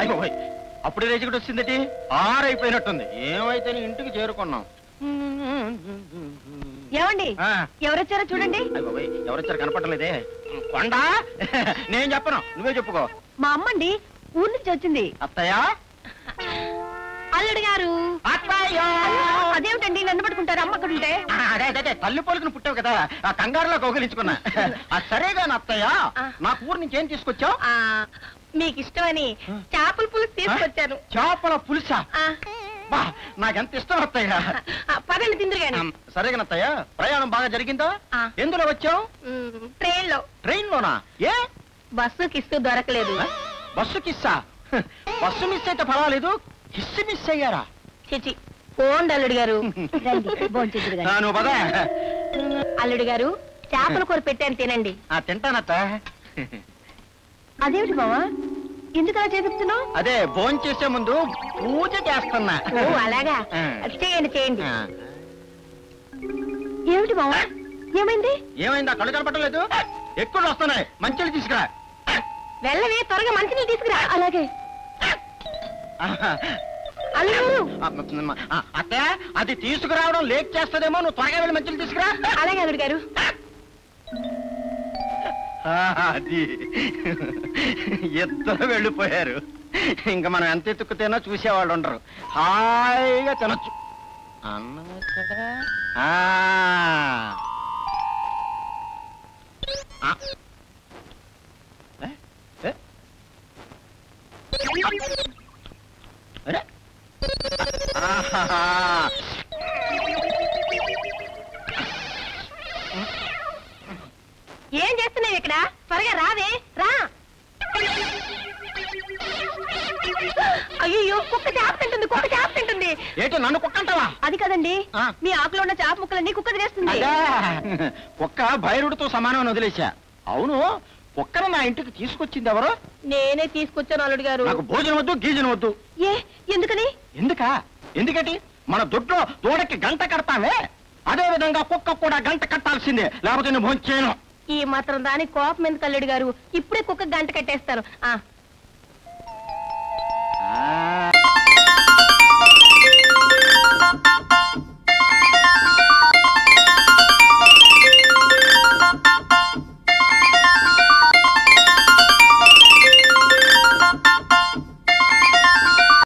అయ్యో అప్పుడే రేచికటి వచ్చిందటి? ఆరైపోయినట్టుంది. ఏమైతే ఇంటికి చేరుకున్నాం. ఏమండి. ఎవరొచ్చారో చూడండి. అయ్యో ఎవరొచ్చారు కనపడలేదే కొండ? నేను చెప్పను. నువ్వే చెప్పుకో. మా అమ్మండి ఊరి నుంచి వచ్చింది. అత్తయ్య? అల్లుడు గారు. అదేమిటండి? నన్ను పట్టుకుంటారు అమ్మ అక్కడ ఉంటే. అదే అదే తల్లి పోలికను పుట్టావు కదా. ఆ కంగారులో కౌగిలించుకున్నా. ఆ సరేగాని అత్తయ్య. నా ఊరు నుంచి ఏం తీసుకొచ్చావు? ఆ, మీకు ఇష్టమని చేపల పులుసు తీసుకొచ్చాను. చేపల పులుసా? నాకెంత ఇష్టం అత్తయ్య. ఆ, పదండి తిందురు గాని. సరేగా అత్తయ్య ప్రయాణం బాగా జరిగిందా. ఎందులో వచ్చావు? ట్రైన్లో ట్రైన్ లోనా ఏ? బస్సు కిస్తూ దొరకలేదు? బస్సు కిస్సా? బస్సు మిస్ అయితే పర్వాలేదు. కిస్సు మిస్ అయ్యారా? చిచి పోండి అల్లుడు గారు. అల్లుడు గారు చేపల కూర పెట్టాను తినండి. ఆ, తింటానత్త. అదేమిటి మావా ఎందుకు అలా చేపిస్తున్నావు? అదే భోజనం చేసే ముందు పూజ చేస్తున్నా. ఓ అలాగా. ఆ. చేయండి చేయండి. ఆ, ఏమిటి మావా ఏమైంది? ఏమైందా? కళ్ళు కనపడలేదు? ఎక్కువ వస్తున్నాయి. మంచిలు తీసుకురా. వెళ్ళవే త్వరగా మంచినీళ్ళు తీసుకురా. అలాగే. ఆహా. అల్లుడు! ఆ, ఆ, అత్తయ్య అది తీసుకురావడం లేట్ చేస్తదేమో. నువ్వు త్వరగా వెళ్ళి మంచిలు తీసుకురా. అలాగే అల్లుడు గారు. అది. ఇద్దరు వెళ్ళిపోయారు. ఇంకా మనం ఎంత ఎత్తుకుతేనో చూసేవాళ్ళు ఉండరు. హాయిగా తినొచ్చు. అన్నం ఎక్కడా? ఏ? చేస్తున్నావు ఇక్కడ? త్వరగా రావే రా. అయ్యో కుక్క చేప తింటుంది కుక్క చేప తింటుంది. ఏంటి నన్ను కుక్కంటావా అది కదండి ఆ. మీ ఆకులో ఉన్న చేప ముక్కలన్నీ కుక్క తినేస్తుంది. అదే కుక్క భైరుడితో సమానం వదిలేశా. అవును కుక్కను నా ఇంటికి తీసుకొచ్చింది ఎవరు? నేనే తీసుకొచ్చాను అల్లుడు గారు. నాకు భోజనం వద్దు గీజనం వద్దు. ఏ ఎందుకని? ఎందుకా? ఎందుకటి? మన దొడ్లో దూడకి గంట కడతామే. అదే విధంగా కుక్క కూడా గంట కట్టాల్సిందే. లేకపోతే నేను భోజనం చేయను ఈ మాత్రం దాని కోపం ఎందుకు అల్లుడు గారు? ఇప్పుడే కుక్క గంట కట్టేస్తారు. ఆ.